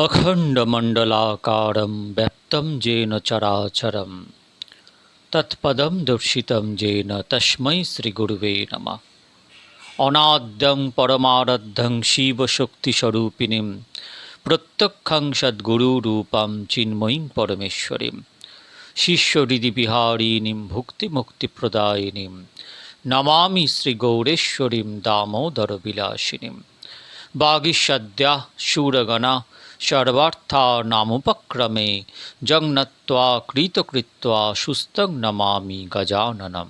अखण्डमण्डलाकारं व्याप्तं येन चराचरं तत्पदं दर्शितं येन तस्मै श्रीगुरुवे नमः अनाद्यं परमारद्धं शिवशक्तिस्वरूपिणीं प्रत्यक्षं सद्गुरुरूपां चिन्मयीं परमेश्वरीं शिष्यहृदिविहारिणीं भुक्तिमुक्तिप्रदायिनीं नमामि श्रीगौरेश्वरीं दामोदरविलासिनीं वागीषद्या शूरगणा সর্বার্থানামুপক্রমে জগন্নত্বা কৃতকৃত্বা সুস্থং নমামি গজাননম।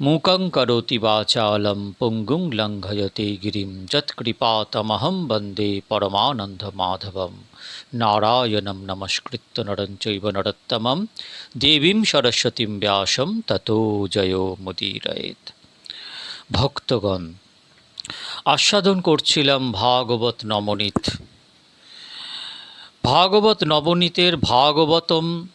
মুকং করোতি বাচালম পুঙ্গুং লঙ্ঘয়তে গিরিম যৎকৃপাতমহম বন্দে পরমানন্দ মাধবম। নারায়ণম নমস্কৃত্য নরঞ্চৈব নরোত্তমম। দেবীম সরস্বতীম ব্যাসম ততো জয় মুদিরয়েত। ভক্তগণ, আস্বাদন করছিলাম ভাগবত নমনীত। ভাগবত নবনীতের ভাগবতম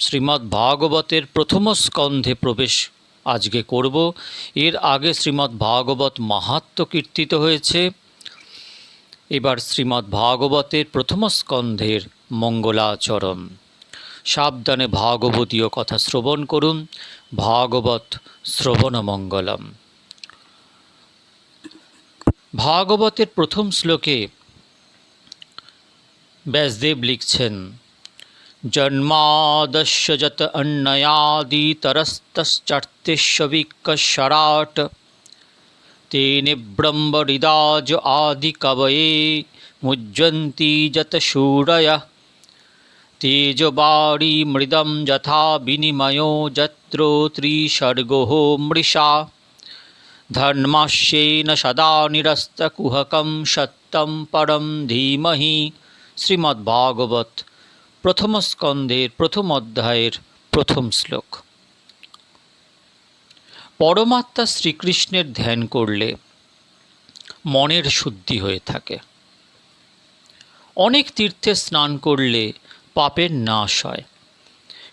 শ্রীমদ্ ভাগবতের প্রথম স্কন্ধে প্রবেশ আজকে করব। এর আগে শ্রীমদ্ ভাগবত মাহাত্ম কীর্তিত হয়েছে। এবার শ্রীমদ্ ভাগবতের প্রথম স্কন্ধের মঙ্গলাচরণ। সাবধানে ভাগবতীয় কথা শ্রবণ করুন। ভাগবত শ্রবণ মঙ্গলম। ভাগবতের প্রথম শ্লোকে ব্যাসদেব লিখছেন জন্মাদস্য যত অন্নয়াদিতরস্তশ্চর্তিস্ববিকশরাট তেনে ব্রহ্মহৃদাজ আদিকবয়ে মুজ্জন্তি যত শূরয় তেজবাড়ি মৃদম যথা বিনিময়ো যত্র ত্রিসর্গো মৃষা ধর্মাস্যেন সদা নিরস্তকুহকম সত্যম পরম ধীমহি শ্রীমদ্ভাগবত প্রথম স্কন্ধের প্রথম অধ্যায়ের প্রথম শ্লোক। পরমাত্মা শ্রীকৃষ্ণের ধ্যান করলে মনের শুদ্ধি হয়ে থাকে। অনেক তীর্থে স্নান করলে পাপের নাশ হয়।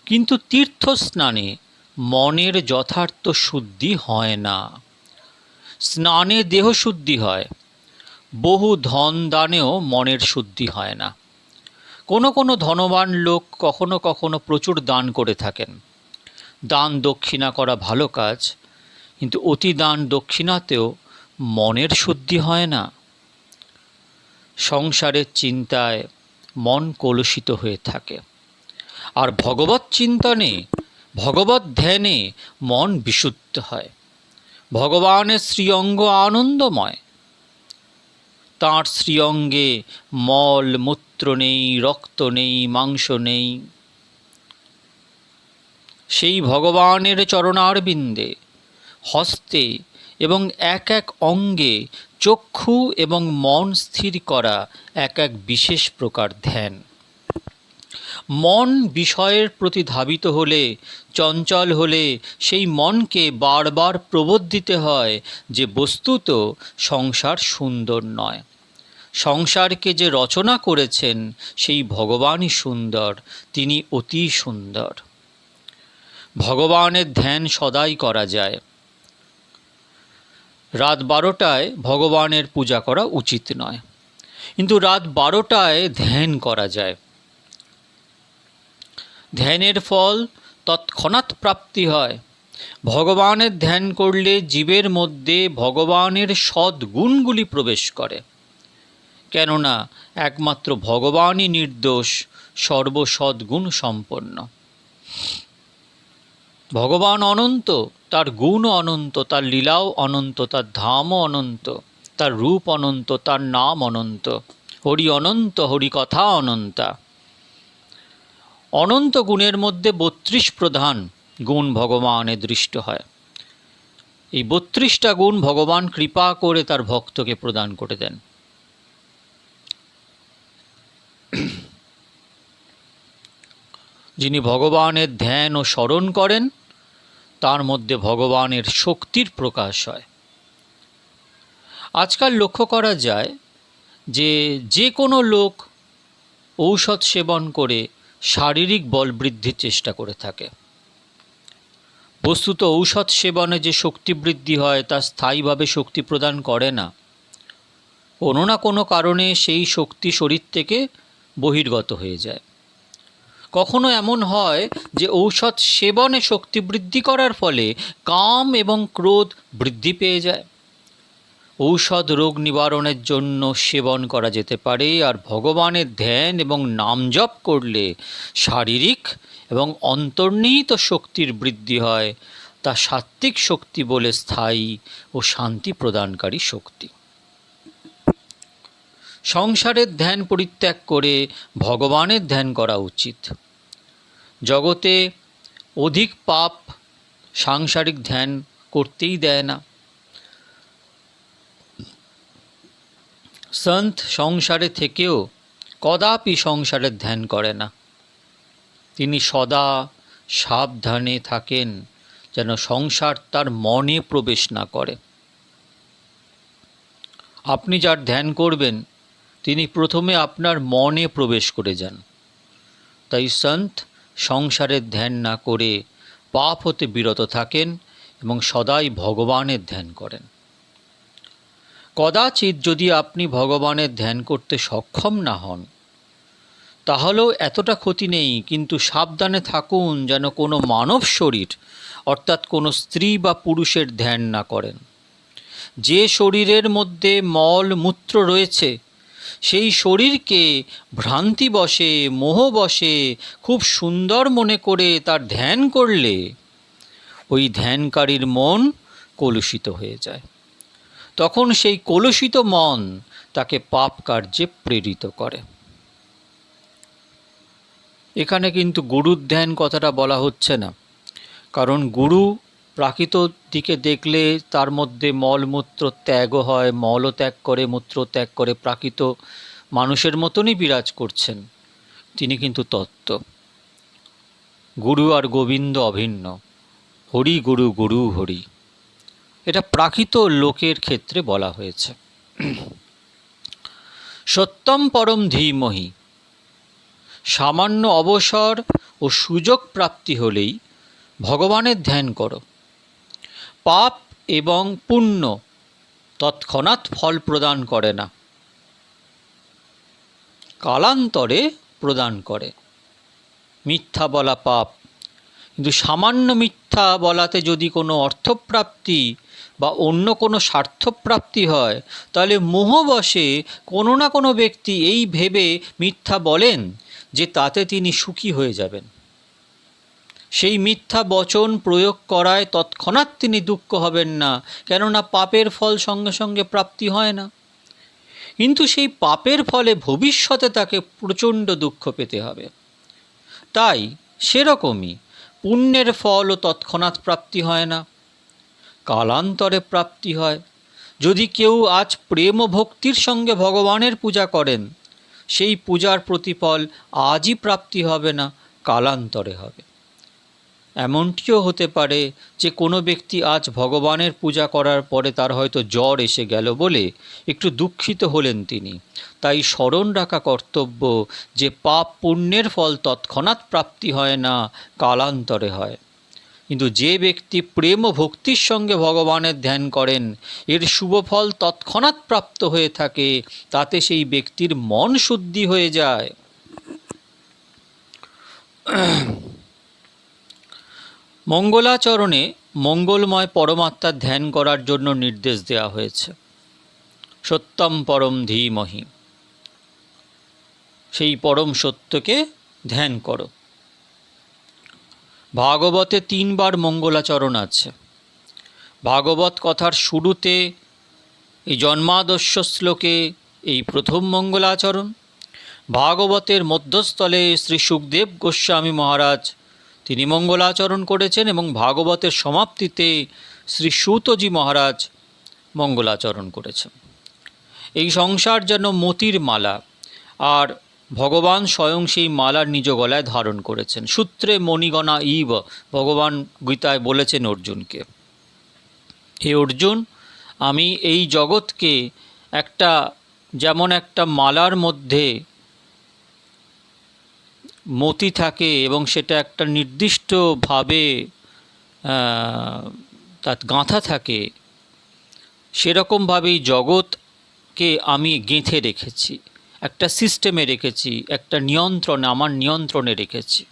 কিন্তু তীর্থ স্নানে মনের যথার্থ শুদ্ধি হয় না। স্নানে দেহ শুদ্ধি হয় বহু ধন দানেও মনের শুদ্ধি হয় না। কোনো কোনো ধনবান লোক কখনো কখনো প্রচুর দান করে থাকেন। দান দক্ষিণা করা ভালো কাজ, কিন্তু অতি দান দক্ষিণাতেও মনের শুদ্ধি হয় না। সংসারের চিন্তায় মন কলুষিত হয়ে থাকে। আর ভগবত চিন্তনে, ভগবত ধ্যানে মন বিশুদ্ধ হয়। ভগবানের শ্রীঅঙ্গ আনন্দময়। তাঁর শ্রীঅঙ্গে মল, মূত্র নেই, রক্ত নেই, মাংস নেই। সেই ভগবানের চরণারবিন্দে হস্তে এবং এক এক অঙ্গে চক্ষু এবং মন স্থির করা এক এক বিশেষ প্রকার ধ্যান। মন বিষয়ের প্রতি ধাবিত হলে, চঞ্চল হলে সেই মনকে বারবার প্রবোধ দিতে হয় যে বস্তুত সংসার সুন্দর নয়। সংসারকে যে রচনা করেছেন, সেই ভগবানই সুন্দর, তিনি অতি সুন্দর। ভগবানের ধ্যান সদাই করা যায়। রাত বারোটায় ভগবানের পূজা করা উচিত নয়। কিন্তু রাত বারোটায় ধ্যান করা যায়। ধ্যানের ফল তৎক্ষণাৎ প্রাপ্তি হয়। ভগবানের ধ্যান করলে জীবের মধ্যে ভগবানের সদ্গুণগুলি প্রবেশ করে। কেননা একমাত্র ভগবানই নির্দোষ, সর্বসদ্গুণ সম্পন্ন। ভগবান অনন্ত, তার গুণ অনন্ত, তার লীলাও অনন্ত, তার ধামও অনন্ত, তার রূপ অনন্ত, তার নাম অনন্ত। হরি অনন্ত, হরি কথা অনন্তা। অনন্ত গুণের মধ্যে বত্রিশ প্রধান গুণ ভগবানে দৃষ্ট হয়। এই বত্রিশটা গুণ ভগবান কৃপা করে তার ভক্তকে প্রদান করে দেন। যিনি ভগবানের ধ্যান ও স্মরণ করেন, তার মধ্যে ভগবানের শক্তির প্রকাশ হয়। আজকাল লক্ষ্য করা যায় যে যে কোনো লোক ঔষধ সেবন করে শারীরিক বল বৃদ্ধির চেষ্টা করে থাকে। বস্তুত ঔষধ সেবনে যে শক্তি বৃদ্ধি হয়, তা স্থায়ীভাবে শক্তি প্রদান করে না। কোনো না কোনো কারণে সেই শক্তি শরীর থেকে বহির্গত হয়ে যায়। কখনো এমন হয় যে ঔষধ সেবনে শক্তি বৃদ্ধি করার ফলে কাম এবং ক্রোধ বৃদ্ধি পেয়ে যায়। ঔষধ রোগ নিবারণের জন্য সেবন করা যেতে পারে আর ভগবানের ধ্যান এবং নাম জপ করলে শারীরিক এবং অন্তর্নিহিত শক্তির বৃদ্ধি হয়, তা সাত্ত্বিক শক্তি বলে স্থায়ী ও শান্তি প্রদানকারী শক্তি। সংসারের ধ্যান পরিত্যাগ করে ভগবানের ধ্যান করা উচিত। জগতে অধিক পাপ সাংসারিক ধ্যান করতেই দেয় না। সন্ত সংসারে থেকেও কদাপি সংসারের ধ্যান করে না। তিনি সদা সাবধানে থাকেন যেন সংসার তার মনে প্রবেশ না করে। আপনি যার ধ্যান করবেন তিনি প্রথমে আপনার মনে প্রবেশ করে যান। তাই সন্ত সংসারের ধ্যান না করে পাপ হতে বিরত থাকেন এবং সদাই ভগবানের ধ্যান করেন। কদাচিৎ যদি আপনি ভগবানের ধ্যান করতে সক্ষম না হন, তাহলেও এতটা ক্ষতি নেই, কিন্তু সাবধানে থাকুন যেন কোনো মানব শরীর, অর্থাৎ কোনো স্ত্রী বা পুরুষের ধ্যান না করেন। যে শরীরের মধ্যে মল মূত্র রয়েছে সেই শরীরকে ভ্রান্তি বসে, মোহ বসে, খুব সুন্দর মনে করে তার ধ্যান করলে ওই ধ্যানকারীর মন কলুষিত হয়ে যায়। তখন সেই কলুষিত মন তাকে পাপ কার্যে প্রেরিত করে। এখানে কিন্তু গুরুর ধ্যান কথাটা বলা হচ্ছে না। কারণ গুরু প্রাকৃত দিকে দেখলে তার মধ্যে মলমূত্র ত্যাগও হয়, মলও ত্যাগ করে, মূত্র ত্যাগ করে প্রাকৃত মানুষের মতনই বিরাজ করছেন। তিনি কিন্তু তত্ত্ব। গুরু আর গোবিন্দ অভিন্ন। হরি গুরু গুরু হরি। এটা প্রাকৃত লোকের ক্ষেত্রে বলা হয়েছে। সত্যম পরম ধীমহি। সামান্য অবসর ও সুযোগ প্রাপ্তি হলেই ভগবানের ধ্যান করো। পাপ এবং পুণ্য তৎক্ষণাৎ ফল প্রদান করে না। কালান্তরে প্রদান করে। মিথ্যা বলা পাপ। কিন্তু সামান্য মিথ্যা বলাতে যদি কোনো অর্থপ্রাপ্তি বা অন্য কোনো স্বার্থপ্রাপ্তি হয়, তাহলে মোহবশে কোনো না কোনো ব্যক্তি এই ভেবে মিথ্যা বলেন যে তাতে তিনি সুখী হয়ে যাবেন। সেই মিথ্যা বচন প্রয়োগ করায় তৎক্ষণাৎ তিনি দুঃখ হবেন না, কেননা পাপের ফল সঙ্গে সঙ্গে প্রাপ্তি হয় না। কিন্তু সেই পাপের ফলে ভবিষ্যতে তাকে প্রচণ্ড দুঃখ পেতে হবে। তাই সেরকমই পুণ্যের ফলও তৎক্ষণাৎ প্রাপ্তি হয় না। কালান্তরে প্রাপ্তি হয়। যদি কেউ আজ প্রেম ও ভক্তির সঙ্গে ভগবানের পূজা করেন, সেই পূজার প্রতিফল আজই প্রাপ্তি হবে না, কালান্তরে হবে। এমনটিও হতে পারে যে কোনো ব্যক্তি আজ ভগবানের পূজা করার পরে তার হয়তো জ্বর এসে গেল বলে একটু দুঃখিত হলেন তিনি। তাই স্মরণ রাখা কর্তব্য যে পাপ পুণ্যের ফল তৎক্ষণাৎ প্রাপ্তি হয় না, কালান্তরে হয়। কিন্তু যে ব্যক্তি প্রেম ও ভক্তির সঙ্গে ভগবানের ধ্যান করেন, এর শুভ ফল তৎক্ষণাৎ প্রাপ্ত হয়ে থাকে, তাতে সেই ব্যক্তির মন শুদ্ধি হয়ে যায়। মঙ্গলাচরণে মঙ্গলময় পরমাত্মার ধ্যান করার জন্য নির্দেশ দেওয়া হয়েছে। সত্যম পরম ধীমহি। সেই পরম সত্যকে ধ্যান করো। ভাগবতে তিনবার মঙ্গলাচরণ আছে। ভাগবত কথার শুরুতে এই জন্মাদস্য শ্লোকে এই প্রথম মঙ্গলাচরণ, ভাগবতের মধ্যস্থলে শ্রী সুখদেব গোস্বামী মহারাজ তিনি মঙ্গলাচরণ করেছেন এবং ভাগবতের সমাপ্তিতে শ্রী সুতজি মহারাজ মঙ্গলাচরণ করেছেন। এই সংসার যেন মতির মালা, আর ভগবান স্বয়ং সেই মালার নিজ গলায় ধারণ করেছেন। সূত্রে মণিগণা ইব, ভগবান গীতায় বলেছেন অর্জুনকে, হে অর্জুন, আমি এই জগৎকে একটা, যেমন একটা মালার মধ্যে মতি থাকে এবং সেটা একটা নির্দিষ্টভাবে তার গাঁথা থাকে, সেরকমভাবেই জগৎ তাকে আমি গেঁথে রেখেছি, একটা সিস্টেমে রেখেছি, একটা নিয়ন্ত্রণে, আমার নিয়ন্ত্রণে রেখেছি।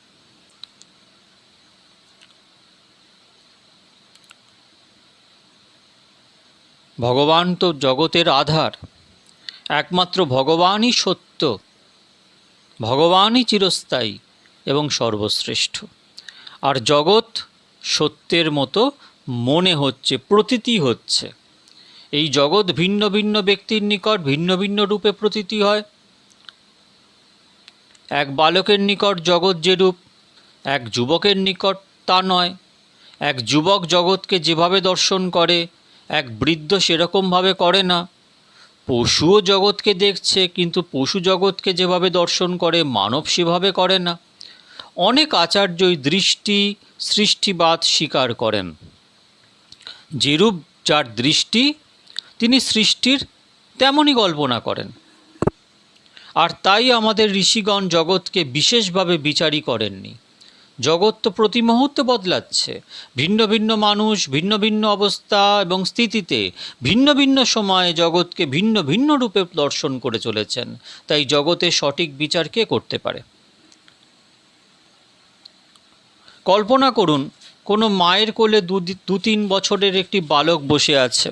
ভগবান তো জগতের আধার, একমাত্র ভগবানই সত্য। ভগবানই চিরস্থায়ী এবং সর্বশ্রেষ্ঠ। আর জগৎ সত্যের মতো মনে হচ্ছে, প্রতীতি হচ্ছে। এই জগৎ ভিন্ন ভিন্ন ব্যক্তির নিকট ভিন্ন ভিন্ন রূপে প্রতীতি হয়। এক বালকের নিকট জগৎ যে রূপ, এক যুবকের নিকট তা নয়। এক যুবক জগৎকে যেভাবে দর্শন করে, এক বৃদ্ধ সেরকমভাবে করে না। পশুও জগৎকে দেখছে, কিন্তু পশু জগৎকে যেভাবে দর্শন করে, মানব সেভাবে করে না। অনেক আচার্যই দৃষ্টি, সৃষ্টিবাদ স্বীকার করেন। যেরূপ যার দৃষ্টি, তিনি সৃষ্টির তেমনই কল্পনা করেন। আর তাই আমাদের ঋষিগণ জগৎকে বিশেষভাবে বিচারই করেননি। জগৎ তো প্রতি মুহূর্তে বদলাচ্ছে। ভিন্ন ভিন্ন মানুষ, ভিন্ন ভিন্ন অবস্থা এবং স্থিতিতে ভিন্ন ভিন্ন সময়ে জগৎকে ভিন্ন ভিন্ন রূপে দর্শন করে চলেছেন। তাই জগতের সঠিক বিচার কে করতে পারে? কল্পনা করুন, কোনো মায়ের কোলে দু তিন বছরের একটি বালক বসে আছে।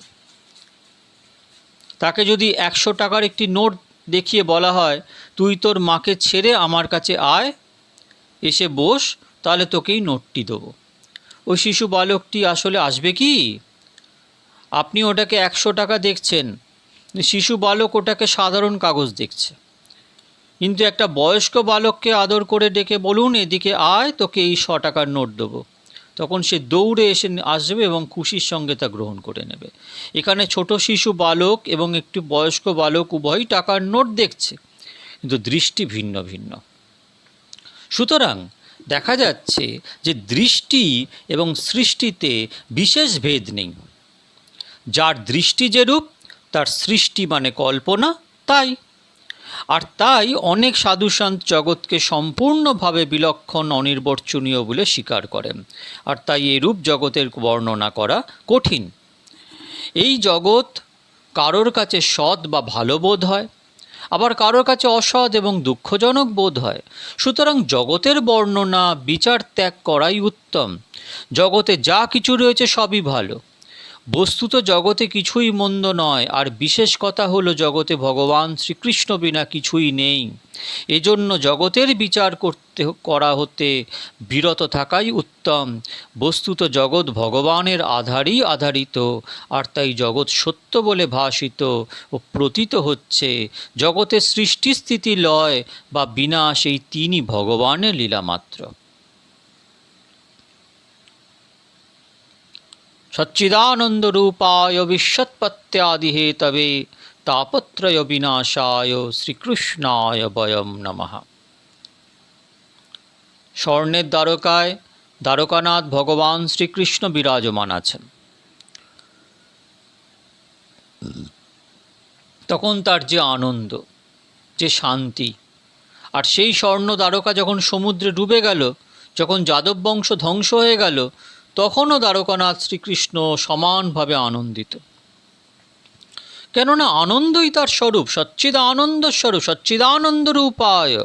তাকে যদি একশো টাকার একটি নোট দেখিয়ে বলা হয়, তুই তোর মাকে ছেড়ে আমার কাছে আয়, এসে বস তাহলে তোকেই নোটটি দেবো। ওই শিশু বালকটি আসলে আসবে কি? আপনি ওটাকে একশো টাকা দেখছেন। শিশু বালক ওটাকে সাধারণ কাগজ দেখছে। কিন্তু একটা বয়স্ক বালককে আদর করে ডেকে বলুন, এদিকে আয়, তোকে এই শ টাকার নোট দেবো। তখন সে দৌড়ে এসে আসবে এবং খুশির সঙ্গে তা গ্রহণ করে নেবে। এখানে ছোট শিশু বালক এবং একটি বয়স্ক বালক উভয়ই টাকার নোট দেখছে। কিন্তু দৃষ্টি ভিন্ন ভিন্ন। সুতরাং দেখা যাচ্ছে যে দৃষ্টি এবং সৃষ্টিতে বিশেষ ভেদ নেই। যার দৃষ্টি যেরূপ, তার সৃষ্টি মানে কল্পনা, তাই। আর তাই অনেক সাধুসন্ত জগৎকে সম্পূর্ণভাবে বিলক্ষণ, অনির্বচনীয় বলে স্বীকার করেন। আর তাই এরূপ জগতের বর্ণনা করা কঠিন। এই জগৎ কারোর কাছে সৎ বা ভালো বোধ হয় আবার কারোর কাছে অসৎ এবং দুঃখজনক বোধ হয়। সুতরাং জগতের বর্ণনা বিচার ত্যাগ করাই উত্তম। জগতে যা কিছু রয়েছে সবই ভালো। বস্তুত জগতে কিছুই মন্দ নয়, আর বিশেষ কথা হলো জগতে ভগবান শ্রীকৃষ্ণ বিনা কিছুই নেই। এজন্য জগতের বিচার করতে, করা হতে বিরত থাকাই উত্তম। বস্তুত জগৎ ভগবানের আধারই আধারিত, আর তাই জগৎ সত্য বলে ভাসিত ও প্রতীত হচ্ছে। জগতের সৃষ্টি স্থিতি লয় বা বিনাশ এই তিনি ভগবানের লীলা সচ্চিদানন্দরূপায় বিশ্বৎপত্যাদি হেতবে তাপত্রয় বিনাশায় শ্রীকৃষ্ণায় বয়ম নমঃ। স্বর্ণের দ্বারকায় দ্বারকানাথ ভগবান শ্রীকৃষ্ণ বিরাজমান আছেন। তখন তার যে আনন্দ, যে শান্তি, আর সেই স্বর্ণ দ্বারকা যখন সমুদ্রে ডুবে গেল, যখন যাদব বংশ ধ্বংস হয়ে গেল তখনও দ্বারকানাথ শ্রীকৃষ্ণ সমানভাবে আনন্দিত। কেননা আনন্দই তার স্বরূপ সচ্চিদ আনন্দ স্বরূপ সচ্চিদানন্দ রূপায়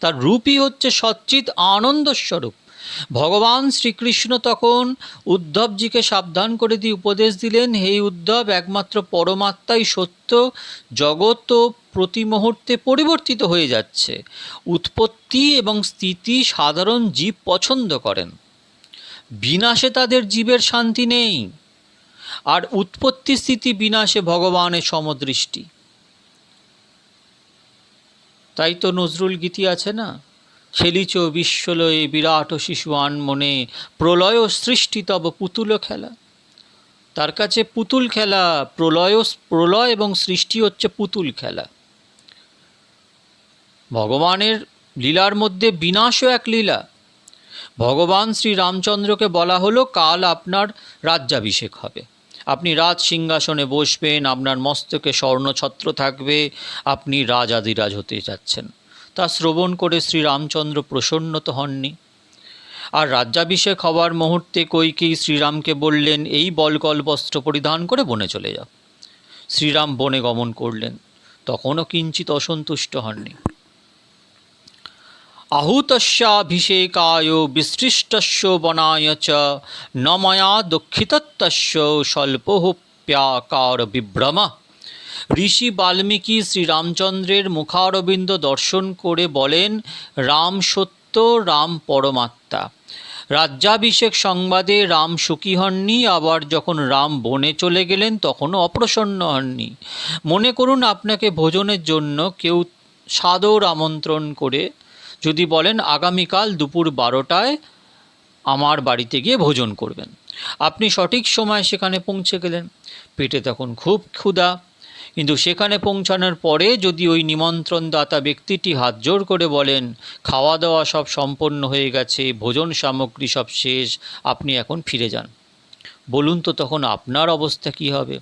তার রূপই হচ্ছে সচ্চিদ আনন্দ স্বরূপ ভগবান শ্রীকৃষ্ণ তখন উদ্ধবজিকে সাবধান করে দিয়ে উপদেশ দিলেন, হে উদ্ধব, একমাত্র পরমাত্মাই সত্য, জগৎ প্রতি মুহূর্তে পরিবর্তিত হয়ে যাচ্ছে। উৎপত্তি এবং স্থিতি সাধারণ জীব পছন্দ করেন। বিনাশে তাদের জীবের শান্তি নেই। আর উৎপত্তি স্থিতি বিনাশে ভগবানের সমদৃষ্টি। তাই তো নজরুল গীতি আছে না? ছেলিচ বিশ্বলয়ে বিরাট শিশু মনে প্রলয় সৃষ্টি তব পুতুল খেলা। তার কাছে পুতুল খেলা, প্রলয় প্রলয় এবং সৃষ্টি হচ্ছে পুতুল খেলা। ভগবানের লীলার মধ্যে বিনাশও এক লীলা। ভগবান শ্রী রামচন্দ্রকে বলা হলো, কাল আপনার রাজ্যাভিষেক হবে। আপনি রাজ সিংহাসনে বসবেন, আপনার মস্তকে স্বর্ণছত্র থাকবে, আপনি রাজাদিরাজ হতে যাচ্ছেন। তা শ্রবণ করে শ্রী রামচন্দ্র প্রসন্ন তো হননি। আর রাজ্যাভিষেক হওয়ার মুহূর্তে কৈকেয়ী শ্রীরামকে বললেন, এই বলকল বস্ত্র পরিধান করে বনে চলে যাও। শ্রীরাম বনে গমন করলেন। তখনও কিঞ্চিত অসন্তুষ্ট হননি। আহুতস্যাভিষেকায় বিসৃষ্টস্য বনায় চ, ন ময়া দুঃখিতত্তস্য স্বল্পোপ্যাকার বিভ্রম। ঋষি বাল্মীকি শ্রীরামচন্দ্রের মুখারবিন্দ দর্শন করে বলেন, রাম সত্য, রাম পরমাত্মা। রাজ্যাভিষেক সংবাদে রাম সুখী হননি, আবার যখন রাম বনে চলে গেলেন তখনও অপ্রসন্ন হননি। মনে করুন আপনাকে ভোজনের জন্য কেউ সাদর আমন্ত্রণ করে যদি বলেন, আগামীকাল দুপুর বারোটায় আমার বাড়িতে গিয়ে ভোজন করবেন। আপনি সঠিক সময় সেখানে পৌঁছে গেলেন। পেটে তখন খুব ক্ষুধা। কিন্তু সেখানে পৌঁছানোর পরে যদি ওই নিমন্ত্রণদাতা ব্যক্তিটি হাত জোর করে বলেন খাওয়া দাওয়া সব সম্পন্ন হয়ে গেছে, ভোজন সামগ্রী সব শেষ, আপনি এখন ফিরে যান। বলুন তো তখন আপনার অবস্থা কী হবে?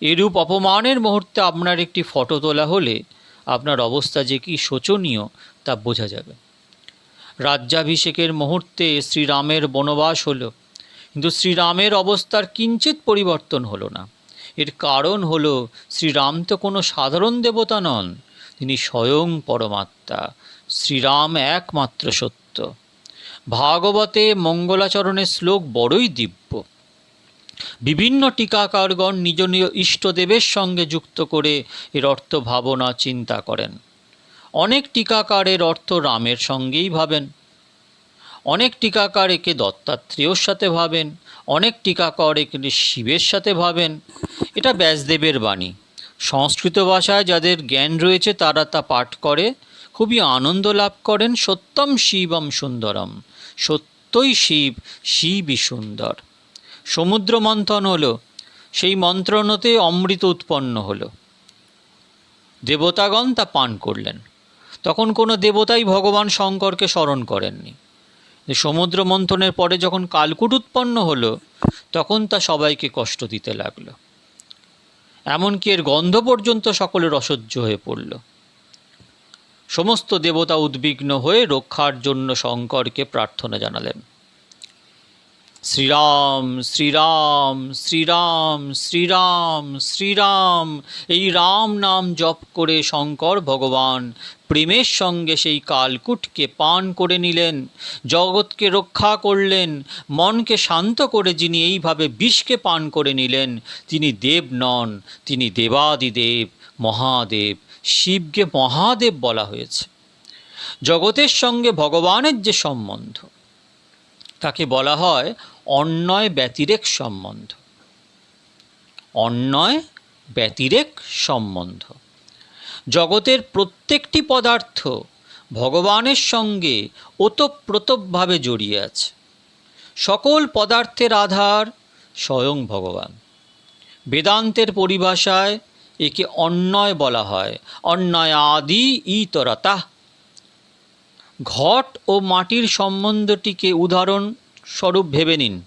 এরূপ অপমানের মুহূর্তে আপনার একটি ফটো তোলা হলে আপনার অবস্থা যে কি শোচনীয় তা বোঝা যাবে। রাজ্যাভিষেকের মুহূর্তে শ্রীরামের বনবাস হলো, কিন্তু শ্রীরামের অবস্থার কিঞ্চিত পরিবর্তন হলো না। এর কারণ হল, শ্রীরাম তো কোনো সাধারণ দেবতা নন, তিনি স্বয়ং পরমাত্মা, শ্রীরাম একমাত্র সত্য। ভাগবতে মঙ্গলাচরণের শ্লোক বড়ই দিব্য। বিভিন্ন টিকাকারগণ নিজ নিজ ইষ্টদেবের সঙ্গে যুক্ত করে এর অর্থ ভাবনা, চিন্তা করেন। অনেক টিকাকারের অর্থ রামের সঙ্গেই ভাবেন। অনেক টিকাকার একে দত্তাত্রেয়র সাথে ভাবেন। অনেক টিকাকর একে শিবের সাথে ভাবেন। এটা ব্যাসদেবের বাণী। সংস্কৃত ভাষায় যাদের জ্ঞান রয়েছে, তারা তা পাঠ করে। খুবই আনন্দ লাভ করেন। সত্যম শিবম সুন্দরম। সত্যই শিব, শিবই সুন্দর। সমুদ্র মন্থন হলো। সেই মন্ত্রণতে অমৃত উৎপন্ন হলো। দেবতাগণ তা পান করলেন। তখন কোনো দেবতাই ভগবান শঙ্করকে স্মরণ করেননি। সমুদ্র মন্থনের পরে যখন কালকুট উৎপন্ন হলো, তখন তা সবাইকে কষ্ট দিতে লাগল। এমনকি এর গন্ধ পর্যন্ত সকলের অসহ্য হয়ে পড়ল। সমস্ত দেবতা উদ্বিগ্ন হয়ে রক্ষার জন্য শঙ্করকে প্রার্থনা জানালেন। শ্রীরাম শ্রীরাম শ্রীরাম শ্রীরাম শ্রীরাম। এই রাম নাম জপ করে শঙ্কর ভগবান প্রেমের সঙ্গে সেই কালকুটকে পান করে নিলেন, জগৎকে রক্ষা করলেন, মনকে শান্ত করে যিনি এইভাবে বিষকে পান করে নিলেন, তিনি দেব নন, তিনি দেবাদিদেব, মহাদেব, শিবকে মহাদেব বলা হয়েছে। জগতের সঙ্গে ভগবানের যে সম্বন্ধ, তাকে বলা হয় অন্যয় ব্যতিরেক সম্বন্ধ। অন্যয় ব্যতিরেক সম্বন্ধ। জগতের প্রত্যেকটি পদার্থ ভগবানের সঙ্গে ওতপ্রোতভাবে জড়িয়ে আছে। সকল পদার্থের আধার স্বয়ং ভগবান। বেদান্তের পরিভাষায় একে অন্যয় বলা হয়। অন্যয় আদি ইতরতা। ঘট ও মাটির সম্বন্ধটিকে উদাহরণ স্বরূপ ভেবে নিন।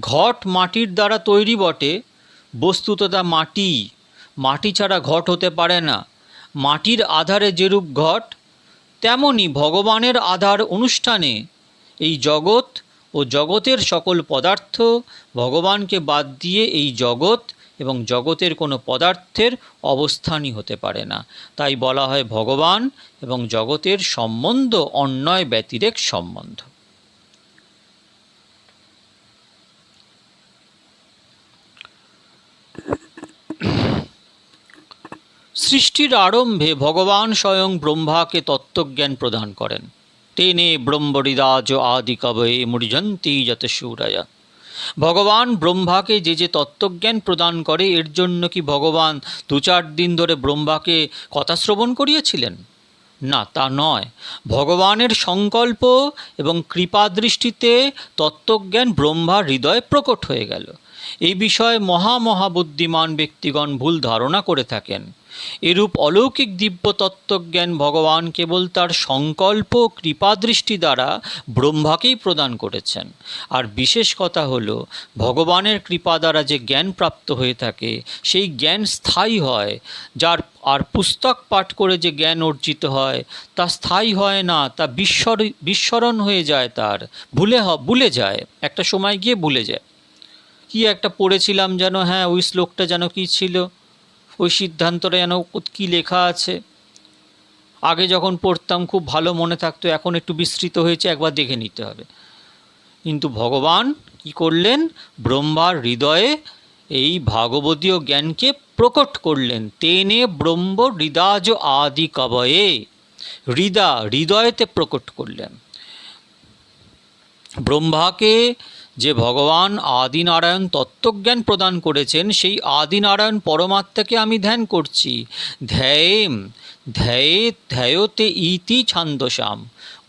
ঘট মাটির দ্বারা তৈরি বটে, বস্তুত তা মাটি। মাটি ছাড়া ঘট হতে পারে না। মাটির আধারে যেরূপ ঘট, তেমনি ভগবানের আধার অনুষ্ঠানে এই জগৎ ও জগতের সকল পদার্থ ভগবানকে বাদ দিয়ে এই জগৎ এবং জগতের কোনো পদার্থের অবস্থানই হতে পারে না। তাই বলা হয় ভগবান এবং জগতের সম্বন্ধ অন্যয় ব্যতিরেক সম্বন্ধ। সৃষ্টির আরম্ভে ভগবান স্বয়ং ব্রহ্মাকে তত্ত্বজ্ঞান প্রদান করেন। তেনে ব্রহ্মরিদাজ আদি কবে মূর্জন্তি যত সুরায়া। ভগবান ব্রহ্মাকে যে যে তত্ত্বজ্ঞান প্রদান করে, এর জন্য কি ভগবান দু চার দিন ধরে ব্রহ্মাকে কথা শ্রবণ করিয়েছিলেন? না, তা নয়। ভগবানের সংকল্প এবং কৃপাদৃষ্টিতে তত্ত্বজ্ঞান ব্রহ্মার হৃদয়ে প্রকট হয়ে গেল। এই বিষয়ে মহা মহাবুদ্ধিমান ব্যক্তিগণ ভুল ধারণা করে থাকেন। এরূপ অলৌকিক দিব্য তত্ত্বজ্ঞান ভগবান কেবল তার সংকল্প কৃপাদৃষ্টি দ্বারা ব্রহ্মাকেই প্রদান করেছেন। আর বিশেষ কথা হলো, ভগবানের কৃপা দ্বারা যে জ্ঞান প্রাপ্ত হয়ে থাকে, সেই জ্ঞান স্থায়ী হয়। যার আর পুস্তক পাঠ করে যে জ্ঞান অর্জিত হয়, তা স্থায়ী হয় না, তা বিস্মর, বিস্মরণ হয়ে যায় তার। ভুলে ভুলে যায়, একটা সময় গিয়ে ভুলে যায়। কি একটা পড়েছিলাম যেন হ্যাঁ ওই শ্লোকটা যেন কি ছিল? ওই সিদ্ধান্তটা যেন কী লেখা আছে? আগে যখন পড়তাম খুব ভালো মনে থাকতো, এখন একটু বিস্তৃত হয়েছে, একবার দেখে নিতে হবে। কিন্তু ভগবান কি করলেন? ব্রহ্মার হৃদয়ে এই ভাগবতীয় জ্ঞানকে প্রকট করলেন। তেনে ব্রহ্ম হৃদাজ আদি কবয়ে। হৃদা হৃদয়তে প্রকট করলেন। ব্রহ্মাকে যে ভগবান আদিনারায়ণ তত্ত্বজ্ঞান প্রদান করেছেন, সেই আদিনারায়ণ পরমাত্মাকে আমি ধ্যান করছি। ধ্যায়েম, ধ্যায়ে, ধ্যায়তে ইতি ছান্দসাম।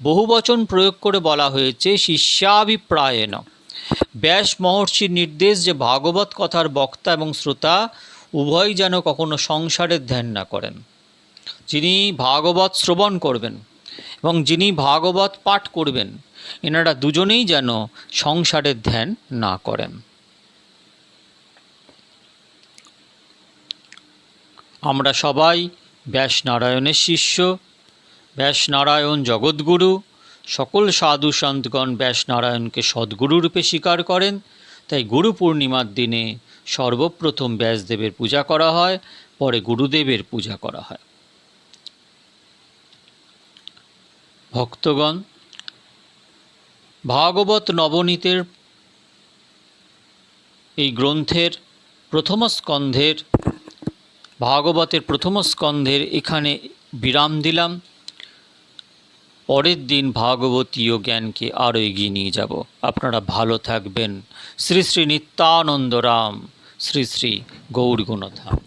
বহু বচন প্রয়োগ করে বলা হয়েছে, শিষ্যাভিপ্রায়েণ। ব্যাস মহর্ষির নির্দেশ যে ভাগবত কথার বক্তা এবং শ্রোতা উভয় যেন কখনো সংসারের ধ্যান না করেন। যিনি ভাগবত শ্রবণ করবেন এবং যিনি ভাগবত পাঠ করবেন এনারা দুজনেই যেন সংসারের ধ্যান না করেন। আমরা সবাই ব্যাস নারায়ণের শিষ্য ব্যাস নারায়ণ জগৎগুরু সকল সাধু সন্তগণ ব্যাস নারায়ণকে সদ্গুরু রূপে স্বীকার করেন। তাই গুরু পূর্ণিমার দিনে সর্বপ্রথম ব্যাসদেবের পূজা করা হয়, পরে গুরুদেবের পূজা করা হয়। ভক্তগণ ভাগবত নবনীতের এই গ্রন্থের প্রথম স্কন্ধের, ভাগবতের প্রথম স্কন্ধের এখানে বিরাম দিলাম। পরের দিন ভাগবতীয় জ্ঞানকে আরও এগিয়ে নিয়ে যাব। আপনারা ভালো থাকবেন। শ্রী শ্রী নিত্যানন্দ রাম, শ্রী শ্রী গৌরগুণধাম।